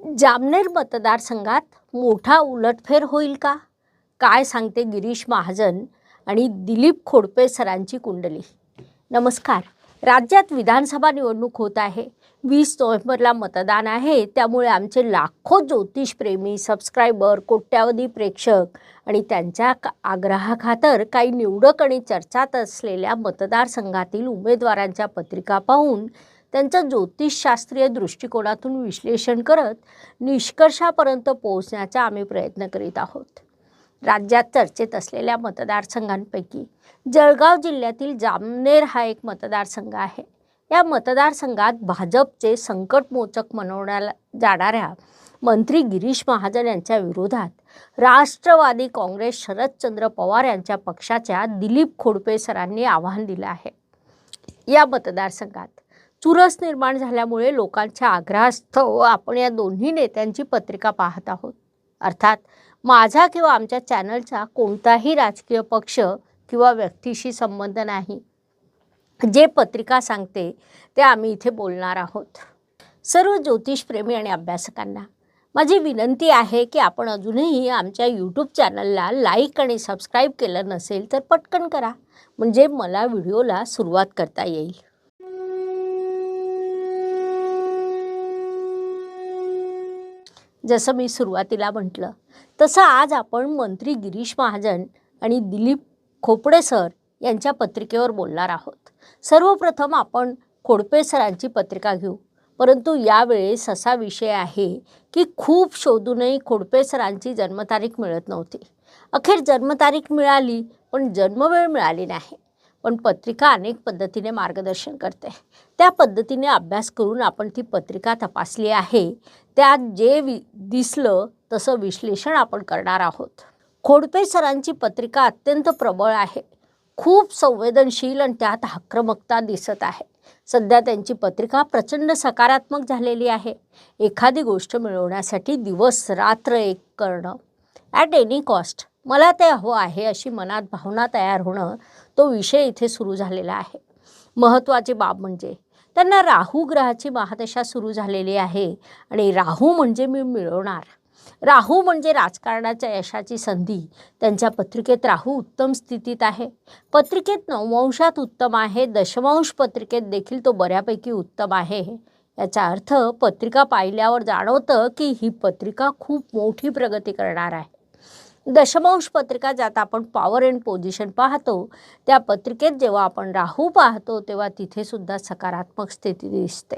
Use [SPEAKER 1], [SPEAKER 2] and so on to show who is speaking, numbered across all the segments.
[SPEAKER 1] जामनेर मतदारसंघात मोठा उलटफेर होईल का? काय सांगते गिरीश महाजन आणि दिलीप खोडपे सरांची कुंडली. नमस्कार. राज्यात विधानसभा निवडणूक होत आहे. वीस नोव्हेंबरला मतदान आहे. त्यामुळे आमचे लाखो ज्योतिषप्रेमी सबस्क्रायबर कोट्यावधी प्रेक्षक आणि त्यांच्या आग्रहाखातर काही निवडक आणि चर्चात असलेल्या मतदारसंघातील उमेदवारांच्या पत्रिका पाहून त्यांचं ज्योतिषशास्त्रीय दृष्टिकोनातून विश्लेषण करत निष्कर्षापर्यंत पोहोचण्याचा आम्ही प्रयत्न करीत आहोत. राज्यात चर्चेत असलेल्या मतदारसंघांपैकी जळगाव जिल्ह्यातील जामनेर हा एक मतदारसंघ आहे. या मतदारसंघात भाजपचे संकटमोचक मनवण्याला जाणाऱ्या मंत्री गिरीश महाजन यांच्या विरोधात राष्ट्रवादी काँग्रेस शरदचंद्र पवार यांच्या पक्षाच्या दिलीप खोडपे सरांनी आव्हान दिलं आहे. या मतदारसंघात चुरस निर्माण झाल्यामुळे लोकांच्या आग्रहास्तव आपण या दोन्ही नेत्यांची पत्रिका पाहत आहोत. अर्थात माझा किंवा आमच्या चॅनलचा कोणताही राजकीय पक्ष किंवा व्यक्तीशी संबंध नाही. जे पत्रिका सांगते ते आम्ही इथे बोलणार आहोत. सर्व ज्योतिषप्रेमी आणि अभ्यासकांना माझी विनंती आहे की आपण अजूनही आमच्या यूट्यूब चॅनलला लाईक आणि सबस्क्राईब केलं नसेल तर पटकन करा म्हणजे मला व्हिडिओला सुरुवात करता येईल. जसं मी सुरुवातीला म्हटलं तसं आज आपण मंत्री गिरीश महाजन आणि दिलीप खोपडे सर यांच्या पत्रिकेवर बोलणार आहोत. सर्वप्रथम आपण खोडपे सरांची पत्रिका घेऊ. परंतु यावेळेस असा विषय आहे की खूप शोधूनही खोडपे सरांची जन्मतारीख मिळत नव्हती. अखेर जन्मतारीख मिळाली पण जन्मवेळ मिळाली नाही. पण पत्रिका अनेक पद्धतीने मार्गदर्शन करते. त्या पद्धतीने अभ्यास करून आपण ती पत्रिका तपासली आहे. त्यात जे वि दिसलं तसं विश्लेषण आपण करणार आहोत. खोडपे सरांची पत्रिका अत्यंत प्रबळ आहे. खूप संवेदनशील आणि त्यात आक्रमकता दिसत आहे. सध्या त्यांची पत्रिका प्रचंड सकारात्मक झालेली आहे. एखादी गोष्ट मिळवण्यासाठी दिवस रात्र एक करणं. ॲट एनी कॉस्ट मला ते हवं आहे अशी मनात भावना तयार होणं तो विषय इथे सुरू झालेला आहे. महत्त्वाची बाब म्हणजे त्यांना राहू ग्रहाची महादशा सुरू झालेली आहे आणि राहू म्हणजे मी मिळवणार. राहू म्हणजे राजकारणाच्या यशाची संधी. त्यांच्या पत्रिकेत राहू उत्तम स्थितीत आहे. पत्रिकेत नववंशात उत्तम आहे. दशमांश पत्रिकेत देखील तो बऱ्यापैकी उत्तम आहे. याचा अर्थ पत्रिका पाहिल्यावर जाणवतं की ही पत्रिका खूप मोठी प्रगती करणार आहे. दशमांश पत्रिका ज्यात आपण पॉवर अँड पोझिशन पाहतो त्या पत्रिकेत जेव्हा आपण राहू पाहतो तेव्हा तिथेसुद्धा सकारात्मक स्थिती दिसते.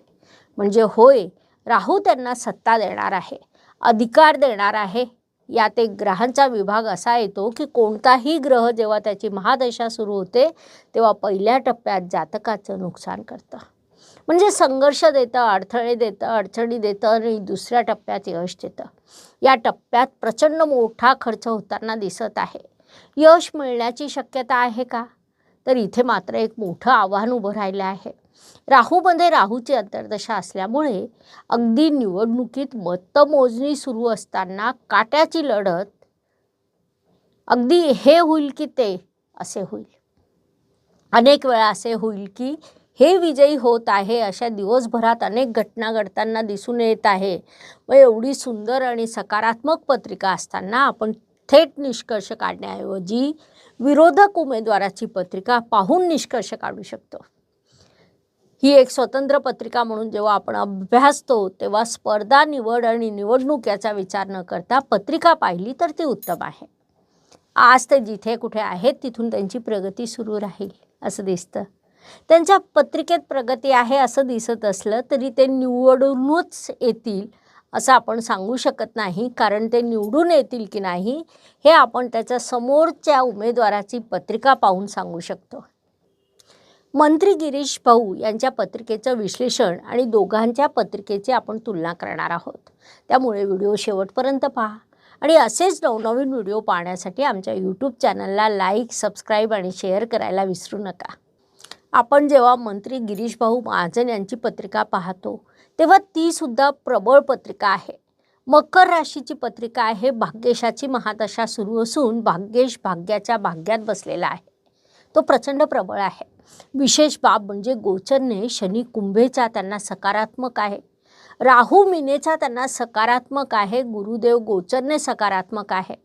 [SPEAKER 1] म्हणजे होय राहू त्यांना सत्ता देणार आहे अधिकार देणार आहे. यात एक ग्रहांचा विभाग असा येतो की कोणताही ग्रह जेव्हा त्याची महादशा सुरू होते तेव्हा पहिल्या टप्प्यात जातकाचं नुकसान करतं. म्हणजे संघर्ष देतं अडथळे देतं अडचणी देतं आणि दुसऱ्या टप्प्यात यश देतं. या टप्प्यात प्रचंड मोठा खर्च होताना दिसत आहे. यश मिळण्याची शक्यता आहे का? तर इथे मात्र एक मोठं आव्हान उभं राहिलं आहे. राहूमध्ये राहूची अंतर्दशा असल्यामुळे अगदी निवडणुकीत मतमोजणी सुरू असताना काट्याची लढत अगदी हे होईल की ते असे होईल. अनेक वेळा असे होईल की हे विजयी होत आहे अशा दिवसभरात अनेक घटना घडताना दिसून येत आहे. व एवढी सुंदर आणि सकारात्मक पत्रिका असताना आपण थेट निष्कर्ष काढण्याऐवजी विरोधक उमेदवाराची पत्रिका पाहून निष्कर्ष काढू शकतो. ही एक स्वतंत्र पत्रिका म्हणून जेव्हा आपण अभ्यासतो तेव्हा स्पर्धा निवड आणि निवडणूक याचा विचार न करता पत्रिका पाहिली तर ती उत्तम आहे. आज ते जिथे कुठे आहेत तिथून त्यांची प्रगती सुरू राहील असं दिसतं. त्यांच्या पत्रिकेत प्रगती आहे असं दिसत असलं तरी ते निवडूनच येतील असं आपण सांगू शकत नाही. कारण ते निवडून येतील की नाही हे आपण त्याच्या समोरच्या उमेदवाराची पत्रिका पाहून सांगू शकतो. मंत्री गिरीश भाऊ यांच्या पत्रिकेचं विश्लेषण आणि दोघांच्या पत्रिकेची आपण तुलना करणार आहोत. त्यामुळे व्हिडिओ शेवटपर्यंत पहा. आणि असेच नवनवीन व्हिडिओ पाहण्यासाठी आमच्या यूट्यूब चॅनलला लाईक सबस्क्राईब आणि शेअर करायला विसरू नका. आपण जेव्हा मंत्री गिरीश भाऊ महाजन यांची पत्रिका पाहतो तेव्हा ती सुद्धा प्रबळ पत्रिका आहे. मकर राशीची पत्रिका आहे भाग्येशाची महादशा सुरू असून भाग्येश भाग्याच्या भाग्यात बसलेला आहे. तो प्रचंड प्रबळ आहे. विशेष बाब म्हणजे गोचरने शनी कुंभेचा त्यांना सकारात्मक आहे. राहू मिनेचा त्यांना सकारात्मक आहे गुरुदेव गोचरने सकारात्मक आहे.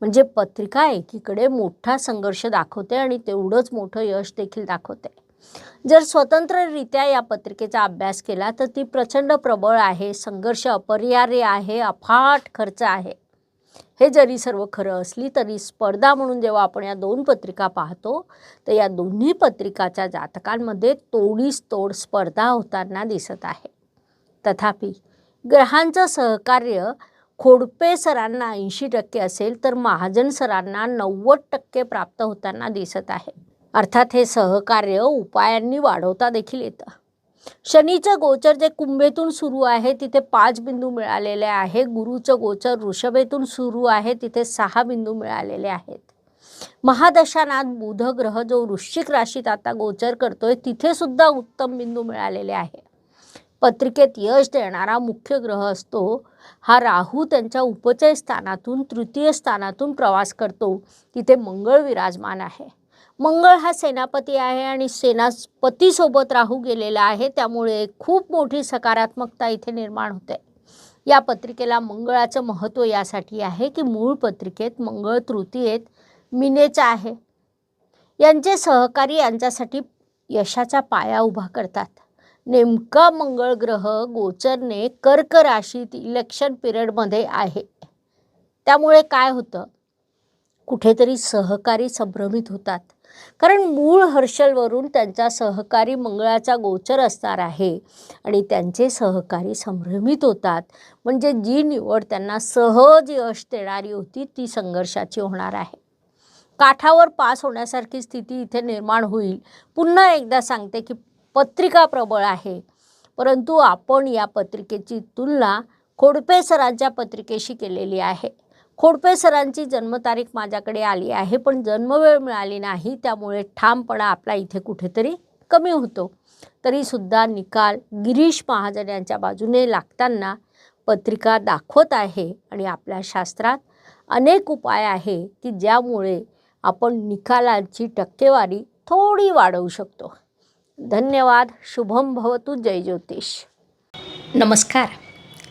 [SPEAKER 1] म्हणजे पत्रिका एकीकडे मोठा संघर्ष दाखवते आणि तेवढंच मोठं यश देखील दाखवते. जर स्वतंत्ररित्या या पत्रिकेचा अभ्यास केला तर ती प्रचंड प्रबळ आहे संघर्ष अपरिहार्य आहे अफाट खर्च आहे. हे जरी सर्व खरं असली तरी स्पर्धा म्हणून जेव्हा आपण या दोन पत्रिका पाहतो तर या दोन्ही पत्रिकाच्या जातकांमध्ये तोडीस तोड स्पर्धा होताना दिसत आहे. तथापि ग्रहांचं सहकार्य खोडपे सरांना ऐंशी टक्के असेल तर महाजन सरांना नव्वद टक्के प्राप्त होताना दिसत आहे. अर्थात हे सहकार्य उपायांनी वाढवता देखील येतं. शनीचं गोचर जे कुंभेतून सुरू आहे तिथे पाच बिंदू मिळालेले आहे गुरुचं गोचर वृषभेतून सुरू आहे तिथे सहा बिंदू मिळालेले आहेत. महादशानात बुध ग्रह जो वृश्चिक राशीत आता गोचर करतोय तिथे सुद्धा उत्तम बिंदू मिळालेले आहे. पत्रिकेत यश देणारा मुख्य ग्रह असतो. हा राहू त्यांच्या उपचय स्थानातून तृतीय स्थानातून प्रवास करतो. तिथे मंगळ विराजमान आहे. मंगळ हा सेनापती आहे आणि सेनापतीसोबत राहू गेलेला आहे. त्यामुळे खूप मोठी सकारात्मकता इथे निर्माण होते. या पत्रिकेला मंगळाचं महत्त्व यासाठी आहे की मूळ पत्रिकेत मंगळ तृतीयेत मिनेचा आहे. यांचे सहकारी यांच्यासाठी यशाचा पाया उभा करतात. नेमका मंगळ ग्रह गोचरने कर्क राशीत इलेक्शन पिरियडमध्ये आहे. त्यामुळे काय होतं? कुठेतरी सहकारी संभ्रमित होतात. कारण मूळ हर्षलवरून त्यांचा सहकारी मंगळाचा गोचर असणार आहे आणि त्यांचे सहकारी संभ्रमित होतात. म्हणजे जी निवड त्यांना सहज यश देणारी होती ती संघर्षाची होणार आहे. काठावर पास होण्यासारखी स्थिती इथे निर्माण होईल. पुन्हा एकदा सांगते की पत्रिका प्रबळ आहे. परंतु आपण या पत्रिकेची तुलना खोडपे सरांच्या पत्रिकेशी केलेली आहे. खोडपे सरांची जन्मतारीख माझ्याकडे आली आहे पण जन्मवेळ मिळाली नाही त्यामुळे ठामपणा आपला इथे कुठेतरी कमी होतो. तरीसुद्धा निकाल गिरीश महाजन यांच्या बाजूने लागताना पत्रिका दाखवत आहे आणि आपल्या शास्त्रात अनेक उपाय आहे की ज्यामुळे आपण निकालांची टक्केवारी थोडी वाढवू शकतो. धन्यवाद शुभम भवतु जय ज्योतिष. नमस्कार.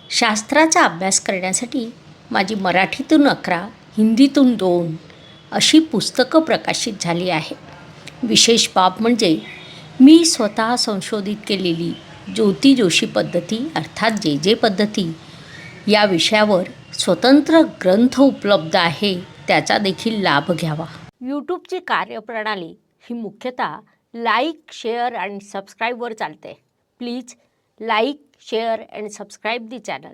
[SPEAKER 1] शास्त्राचा अभ्यास करण्यासाठी माझी मराठीतून अकरा हिंदीतून दोन अशी पुस्तकं प्रकाशित झाली आहे. विशेष बाब म्हणजे मी स्वतः संशोधित केलेली ज्योती जोशी पद्धती अर्थात जे जे पद्धती या विषयावर स्वतंत्र ग्रंथ उपलब्ध आहे त्याचा देखील लाभ घ्यावा. यूट्यूबची कार्यप्रणाली ही मुख्यतः लाईक शेअर आणि सबस्क्राईबवर चालते. Please like share and subscribe the channel.